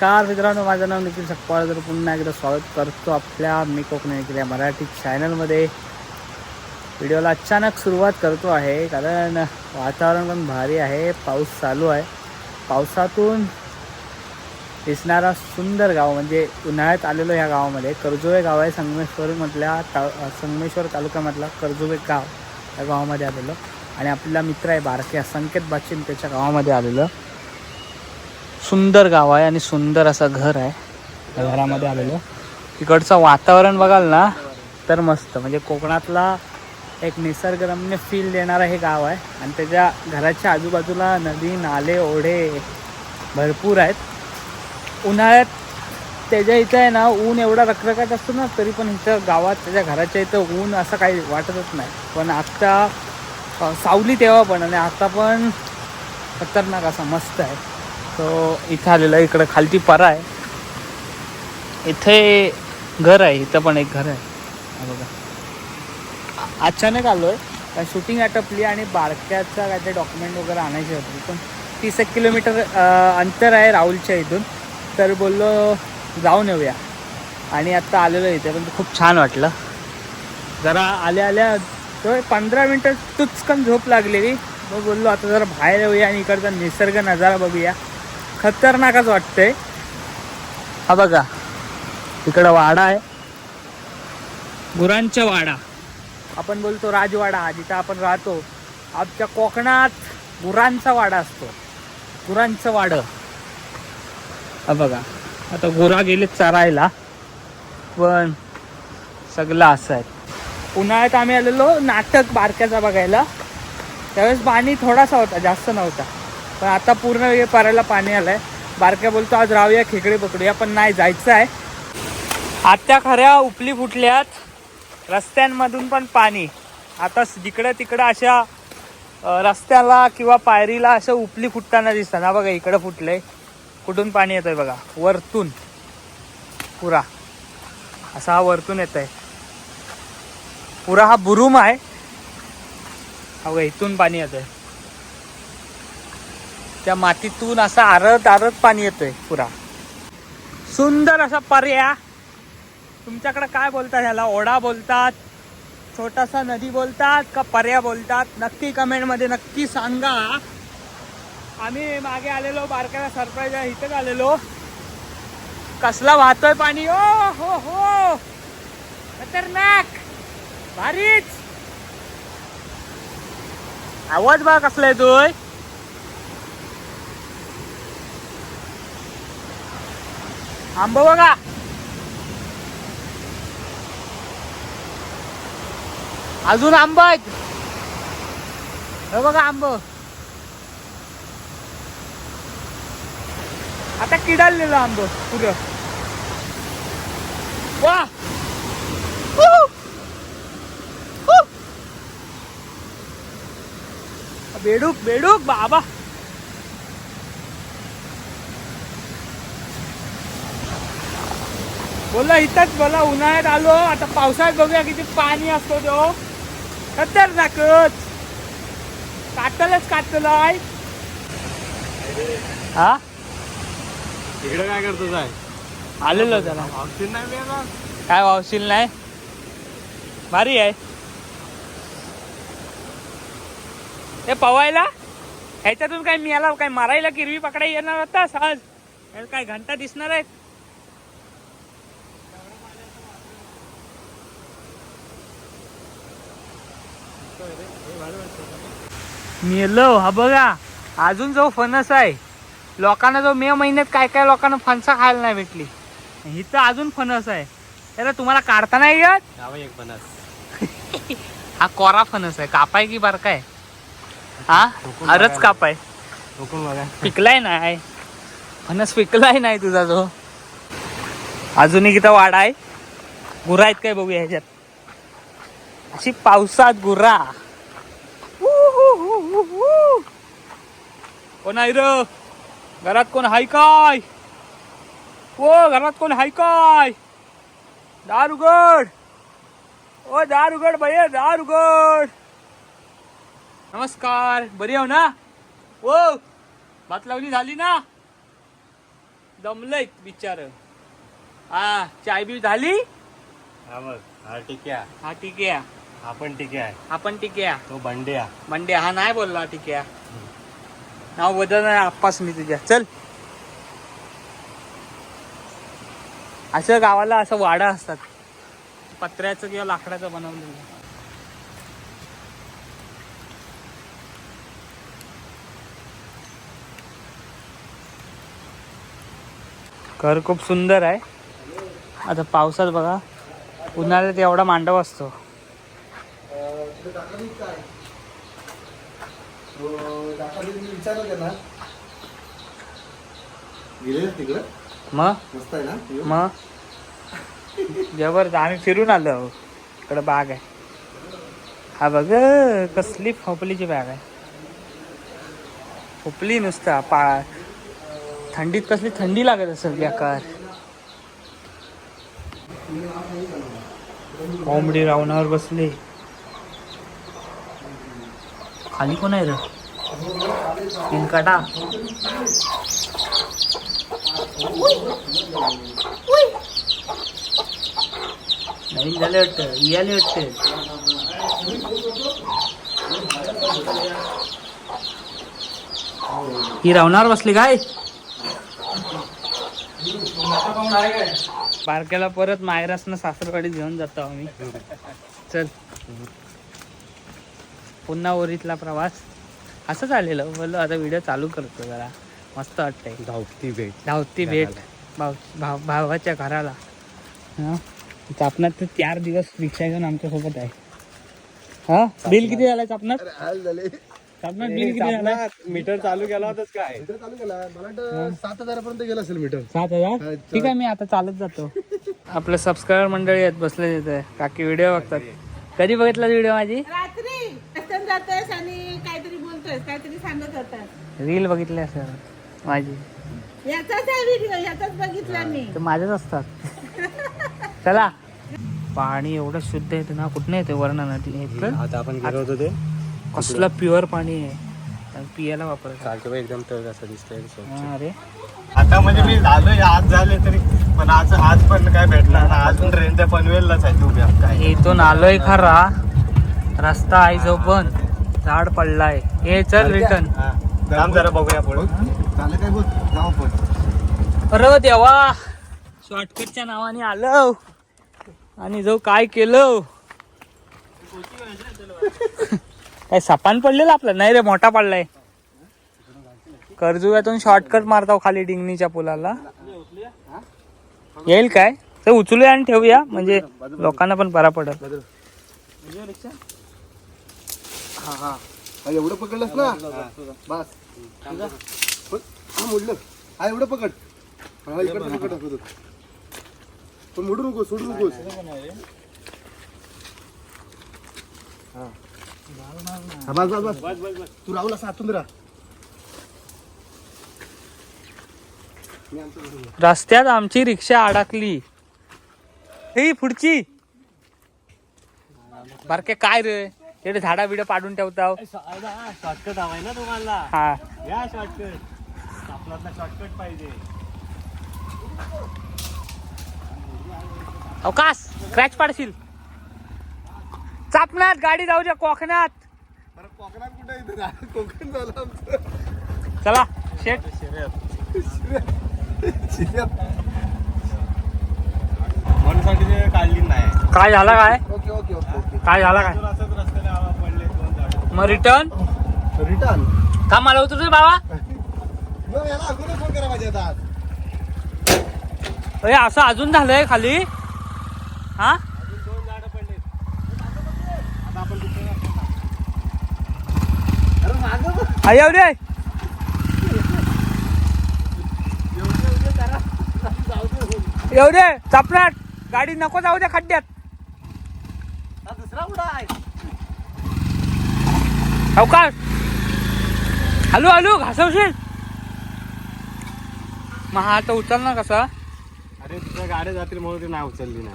नमस्कार मित्रांनो माझं नाव निखिल सकपाळ तर पुन्हा एकदा स्वागत करतो आपल्या मी कोकणी या मराठी चॅनलमध्ये व्हिडिओला अचानक सुरुवात करतो आहे कारण वातावरण पण भारी आहे पाऊस चालू आहे. पावसातून दिसणारा सुंदर गाव म्हणजे उन्हाळ्यात आलेलो ह्या गावामध्ये कर्जुवे गाव आहे संगमेश्वरमधल्या ता संगमेश्वर तालुक्यामधला कर्जुवे गाव या गावामध्ये आलेलो. आणि आपला मित्र आहे बारके संकेत बाचिन त्याच्या गावामध्ये आलेलं. सुंदर गाव आहे आणि सुंदर असं घर आहे. त्या घरामध्ये आलेलं. तिकडचं वातावरण बघाल ना तर मस्त. म्हणजे कोकणातला एक निसर्गरम्य फील देणारं हे गाव आहे. आणि त्याच्या घराच्या आजूबाजूला नदी नाले ओढे भरपूर आहेत. उन्हाळ्यात त्याच्या इथं आहे ना ऊन एवढा रखरखाट असतो ना तरी पण इथं गावात त्याच्या घराच्या इथं ऊन असं काही वाटतच नाही. पण आत्ता सावली तेव्हा हो पण आणि आता पण खतरनाक असा मस्त आहे. तो इथं आलेला आहे. इकडं खालती परा आहे. इथे घर आहे. इथं पण एक घर आहे. बघा. अचानक आलो आहे शूटिंग आटपली आणि बारक्याचा काय ते डॉक्युमेंट वगैरे आणायचे होते. पण तीस एक किलोमीटर अंतर आहे राहुलच्या इथून. तर बोललो जाऊन येऊया. आणि आत्ता आलेलो इथे. पण खूप छान वाटलं. जरा आल्या आल्या तो पंधरा मिनटं तुचकन झोप लागलेली. मग बोललो आता जरा बाहेर येऊया आणि इकडचा निसर्ग नजारा बघूया. खतरनाकच वाटतंय. हा बघा इकडं वाडा आहे. गुरांचा वाडा. आपण बोलतो राजवाडा जिथं आपण राहतो. आमच्या कोकणात गुरांचा वाडा असतो. गुरांचं वाडं. हा बघा आता गुरा गेले चरायला पण सगळं असं आहे. उन्हाळ्यात आम्ही आलेलो नाटक बारक्याचा बघायला. त्यावेळेस पाणी थोडासा होता जास्त नव्हता. पण आता पूर्ण वेळ पारायला पाणी आलंय. बारक्या बोलतो आज राहूया खेकडे पकडूया पण नाही जायचं आहे. आत्या खऱ्या उपली फुटल्यात. रस्त्यांमधून पण पाणी. आता जिकडं तिकडं अशा रस्त्याला किंवा पायरीला असं उपली फुटताना दिसतात. ना बघा इकडं फुटलंय. कुठून पाणी येतंय बघा? वरतून. पुरा. असा हा वरतून येत आहे पुरा हा बुरुम आहे. हा बघा इथून पाणी येतंय. त्या मातीतून असा आरत आरत पाणी येतोय पुरा. सुंदर असा पर्या तुमच्याकडे काय बोलतात ह्याला? ओढा बोलतात छोटासा नदी बोलतात का पर्या बोलतात? नक्की कमेंटमध्ये नक्की सांगा. आम्ही मागे आलेलो बारकाला सरप्राईज इथंच आलेलो. कसला वाहतोय पाणी? ओ हो हो. खतरनाक. भारीच. आवाज बा कसलाय तुय आंब बघा. अजून आंब आहेत. हे बघा आंब. आता किडालेलं आंब पुरं. वा! बेडूक बेडूक बाबा. बोला इथंच बोला उन्हाळ्यात आलो. आता पावसाळ्यात बघूया किती पाणी असतो तो. खतरनाकच काटलच काटलाय हा? इकडे काय करतो काय आलेलो त्याला ऑक्सिजन नाही मिळाला काय वावशील नाही? भारी आहे. हे पवायला? ह्याच्यातून काय मिळाला? काय मारायला किरवी पकडायला येणार होता सहज काय घंटा दिसणार आहेत? मेलो हा बघा. अजून जो फणस आहे लोकांना जो मे महिन्यात काय काय लोकांना फणसा खायला नाही भेटली. इथं अजून फणस आहे. त्याला तुम्हाला काढता नाही येत? एक पन्नास हा कोरा फणस आहे. कापाय की बारका आहे हा? अरच. कापाय. पिकलाय नाही. फणस पिकलाय नाही तुझा जो. अजून एक इथं वाडा आहे. गुरा आहेत काय बघूया ह्याच्यात. अशी पावसात गुरा. कोण आहे र? घरात कोण हाय काय? ओ घरात कोण हाय काय? दार उघड ओ दार उघड भैया दार उघड नमस्कार बरी आहो ना? ओ भात लावणी झाली ना? दमलंय बिचार. हा चाय बी झाली? हा बघ हा टिक्या हा टिक्या आपण टिक्या आहे. आपण टिक्या तो बंड्या मंडे हा नाही बोलला टिक्या नाव बदल नाही आप्पास मी तुझ्या. चल. असं गावाला असं वाडा असतात. पत्र्याचं किंवा लाकडाचं बनवलेलं घर खूप सुंदर आहे. आता पावसात बघा उन्हाळ्यात एवढा मांडव असतो. विचारलं त्यांना. गेले तिकडं? मग मस्त आहे ना? मग जबरदस्त आम्ही फिरून आलो. इकडं बाग आहे. हा बघ कसली खोपलीची बाग आहे. खोपली नुसता पा थंडीत कसली थंडी लागत असेल बेकार. कोंबडी रावणावर बसली. खाली कोण आहे रे? पिंकाटा नवीन झाले वाटतं. इयाले वाटतं. ही रावणार बसली काय? बारक्याला परत मायरासनं सासरवाडीत घेऊन जातो आम्ही. चल. पुन्हा ओरीतला प्रवास. असं झालेलं. बोललो आता व्हिडिओ चालू करतो जरा. मस्त वाटतंय. धावती भेट. धावती भेट. भाव भाव भावाच्या घराला. हा? चापणात तर चार दिवस रिक्षा घेऊन आमच्यासोबत आहे. हा? बिल किती झालं. चापणात चापणात बिल किती झालं मीटर चालू केला होताच काय? मीटर चालू केला. मला वाटतं सात हजारापर्यंत गेलं असेल मीटर. सात हजार? ठीक आहे मी आता चालत जातो. आपले सबस्क्रायबर मंडळी आहेत बसले तिथे काकी व्हिडिओ बघतात. कधी बघितला व्हिडिओ माझी? जातोयस आणि काहीतरी बोलतोयस काहीतरी सांगत होतास. रील बघितली असेल माझी. याचाच आहे व्हिडिओ याचाच बघितला मी. तर माझ्याच असतात. चला. पाणी एवढं शुद्ध येते ना कुठनं येते वर्ण नदी आता आपण गेलो होतो ते कसलं प्युअर पाणी आहे. आणि पियाला वापरायचं चालतो एकदम तळ असं दिसतंय हा, अरे आता म्हणजे मी झालोय आज झाले तरी पण आज आज पण काय भेटला ना अजून ट्रेन त्या पनवेललाच आहे तू काय इथून आलोय खरा. रस्ता आहे जो पण झाड पडलाय. हे चल रिटर्न हा. थांब जरा बघूया पुढे. झालं काय बोल? जाऊ पण अरे देवा शॉर्टकटच्या नावाने आलो. आणि जो काय केलं. काय सपान पडलेलं आपलं? नाही रे मोठा पडलाय. कर्जुव्यातून शॉर्टकट मारताव खाली डिंगणीच्या पुलाला. येईल काय? तर उचलूया आणि ठेवूया. म्हणजे लोकांना पण बरा पडत हा हा. हा एवढं पकडलंस ना? बस. हा मोडलं. हा एवढं पकड. हा इकडचं पकड. दाखवतो. पण मोडू नको सोडू नकोस. हा, बस बस बस. तू राहुल असं आतून राहा. मी आमचं बरोबर. रस्त्यात आमची रिक्षा अडकली. ही पुढची बारके काय रे? तिकडे झाडा बिडा पाडून ठेवताव. शॉर्टकट हवाय ना तुम्हाला? हा. या शॉर्टकट आपल्याला शॉर्टकट पाहिजे. अवकाश क्रॅच पाडशील. चापण्यात गाडी जाऊ द्या कोकणात. कोकणात कुठे? कोकण झालं आमचं. चला शेट. म्हणूनसाठी ते काढली नाही. काय झाला काय? Okay okay okay okay. काय झाला काय अजून असंच रस्त्याने हवा पडले दोन झाड मग रिटर्न रिटर्न का मला उतरू दे बाबा. मग याला अगोदर फोन करा माझ्या आता अरे असं अजून झालंय खाली. हा? अजून दोन झाडं पडले आता आपण दुसऱ्या अरे मागं बघ. आई येऊ दे. येऊ दे. गाडी नको जाऊ दे खड्ड्यात. हा दुसरा कुठं आहे? अवकाश. हॅलो हॅलो घासवशील. मग हा आता ना कसा. अरे तुझ्या गाड्या जातील म्हणून ती नाही उचलली ना.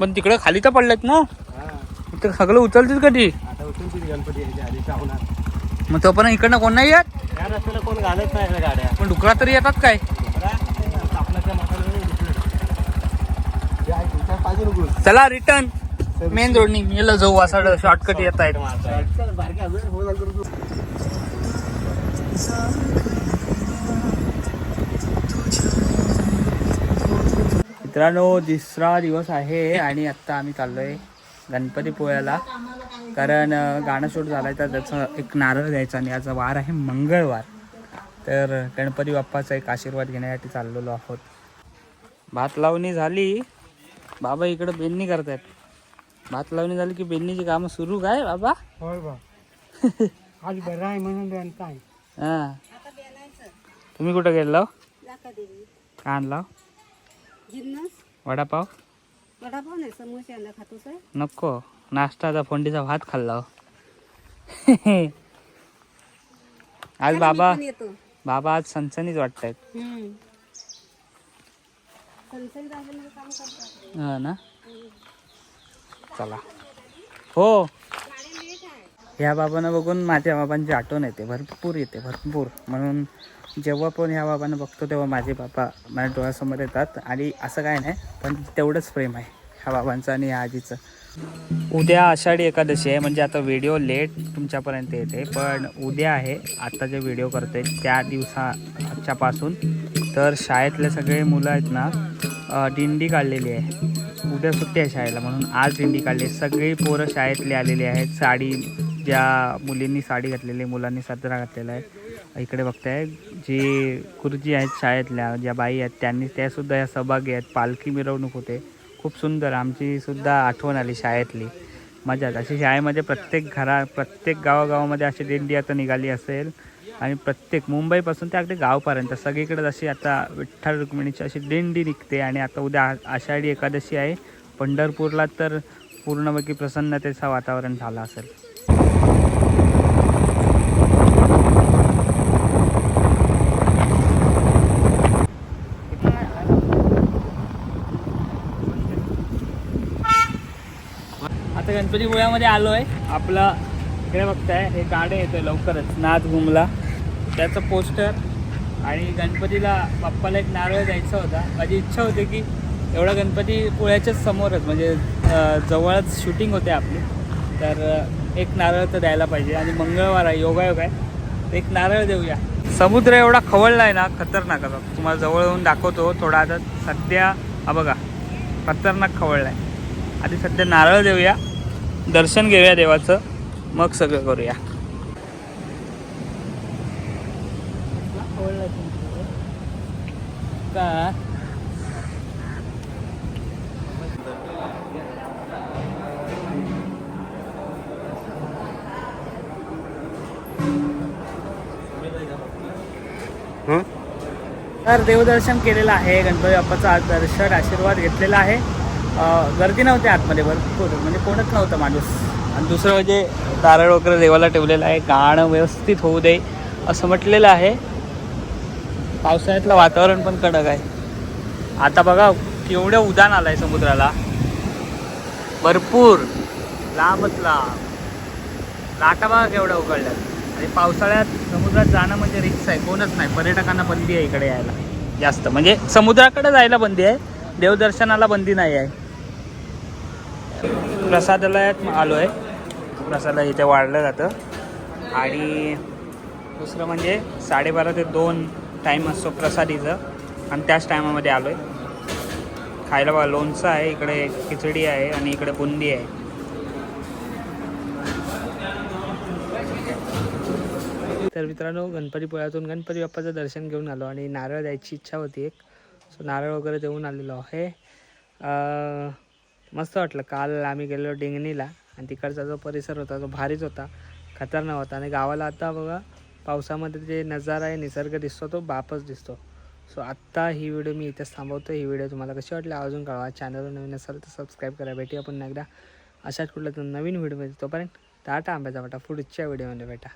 पण तिकडे खाली तर पडलेत ना. सगळं उचलतील कधी आता उचलतील गणपती मग तो पण इकडनं कोण नाही येत? या रस्त्याला कोण घालत नाही गाड्या. पण डुकरा तरी येतात काय? चला रिटर्न मेन रोडनी गेलं जाऊ असा शॉर्टकट येत आहेत. मित्रांनो तिसरा दिवस आहे आणि आत्ता आम्ही चाललोय गणपतीपुळ्याला कारण गाणं शूट झालंय तर त्याचं एक नारळ द्यायचा आणि याचा वार आहे मंगळवार. तर गणपती बाप्पाचा एक आशीर्वाद घेण्यासाठी चाललेलो आहोत. भात लावणी झाली. बाबा इकडं बेननी करतायत. भात लावणी झाली की बेलणीची कामं सुरू काय बाबा? होय बा. आज बरं आहे म्हणून काय? हां. तुम्ही कुठं गेलो काय आणला जिन्नस? वडापाव? वडापाव नाही समोसे आणला खातोस आहे नको. नाश्ताचा फोंडीचा भात खाल्ला हो. आज बाबा येतो. बाबा आज काम करतात. हा ना? चला. हो. ह्या बाबांना बघून माझ्या बाबांची आठवण येते. भरपूर येते भरपूर. म्हणून जेव्हा पण ह्या बाबांना बघतो तेव्हा माझे बाबा माझ्या डोळ्यासमोर येतात. आणि असं काय नाही पण तेवढंच प्रेम आहे ह्या बाबांचं आणि ह्या आजीचं. उद्या आषाढी एकादशी आहे म्हणजे आता व्हिडिओ लेट तुमच्यापर्यंत येते पण उद्या आहे. आत्ता जे व्हिडिओ करते त्या दिवसाच्यापासून तर शाळेतले सगळे मुलं आहेत ना दिंडी काढलेली आहे. उद्या सुट्टी आहे शाळेला म्हणून आज दिंडी काढली आहे. सगळी पोरं शाळेतली आलेली आहेत साडी ज्या मुलींनी साडी घातलेली आहे, मुलांनी सदरा घातलेला आहे इकडे बघताय जे गुरुजी आहेत शाळेतल्या ज्या बाई आहेत त्यांनी त्यासुद्धा या सहभागी आहेत. पालखी मिरवणूक होते. खूप सुंदर. आमची सुद्धा आठवण आली शाळेतली. मजा अशी शाळेमध्ये प्रत्येक घरा प्रत्येक गावागावामध्ये अशी दिंडी आता निघाली असेल आणि प्रत्येक मुंबईपासून ते अगदी गावपर्यंत सगळीकडे जशी आता विठ्ठल रुक्मिणीची अशी दिंडी निघते आणि आता उद्या आ- आषाढी एकादशी आहे. पंढरपूरला तर पूर्णपैकी प्रसन्नतेचं वातावरण झालं असेल आता गणपतीपुळ्यामध्ये आलो आहे आपलं इकडे बघताय हे गाडे येतं लवकरच नाथ घुमला त्याचं पोस्टर आणि गणपतीला बाप्पाला एक नारळ द्यायचा होता. माझी इच्छा होती की एवढा गणपती पुळ्याच्याच समोरच म्हणजे जवळच शूटिंग होते आपली. तर एक नारळ तर द्यायला पाहिजे. आणि मंगळवार आहे योगायोग आहे. तर एक नारळ देऊया. समुद्र एवढा खवळला आहे ना खतरनाक आता तुम्हाला जवळ येऊन दाखवतो थोडा आता. सध्या हा बघा खतरनाक खवळला आहे आधी सध्या नारळ देऊया. दर्शन घेऊया देवाचं. मग सगळं करूया. का? हं? तर देवदर्शन केलेलं आहे. गणपती बाप्पाचा आज दर्शन आशीर्वाद घेतलेला आहे. गर्दी नव्हती आतमध्ये भरपूर. म्हणजे कोणच नव्हतं माणूस. आणि दुसरं म्हणजे नारळ वगैरे देवाला ठेवलेलं आहे. गाणं व्यवस्थित होऊ दे असं म्हटलेलं आहे. पावसाळ्यातलं वातावरण पण कडक आहे. आता बघा केवढं उदान आलं आहे समुद्राला. भरपूर. लांबच लांब. लाटा बघा केवढ्या उकळल्यात आणि पावसाळ्यात समुद्रात जाणं म्हणजे रिक्स आहे. कोणच नाही. पर्यटकांना बंदी आहे इकडे यायला. जास्त. म्हणजे समुद्राकडे जायला बंदी आहे. देवदर्शनाला बंदी नाही आहे. प्रसादालयात आलो आहे. प्रसाद इथे वाढलं जातं. आणि दुसरं म्हणजे साडेबारा ते दोन टाईम असतो प्रसादीचं. आणि त्याच टायमामध्ये आलो आहे खायला बा लोणचं आहे इकडे खिचडी आहे आणि इकडे बुंदी आहे. तर मित्रांनो गणपतीपुळ्यातून गणपती बाप्पाचं दर्शन घेऊन आलो आणि नारळ द्यायची इच्छा होती एक. सो नारळ वगैरे देऊन आलेलो आहे. मस्त वाटलं. काल आम्ही गेलो डिंगणीला आणि तिकडचा जो परिसर होता तो भारीच होता खतरनाक होता. आणि गावाला आता बघा पावसामध्ये जे नजारा आहे निसर्ग दिसतो तो बापच दिसतो. सो आत्ता ही व्हिडिओ मी इथेच थांबवतो ही व्हिडिओ तुम्हाला कशी वाटली अजून कळवा. चॅनलवर नवीन असेल तर सबस्क्राईब करा. भेटूया आपण एकदा. अशाच कुठल्या नवीन व्हिडिओमध्ये तोपर्यंत टाटा आंब्याचा वाटा पुढच्या व्हिडिओमध्ये भेटा.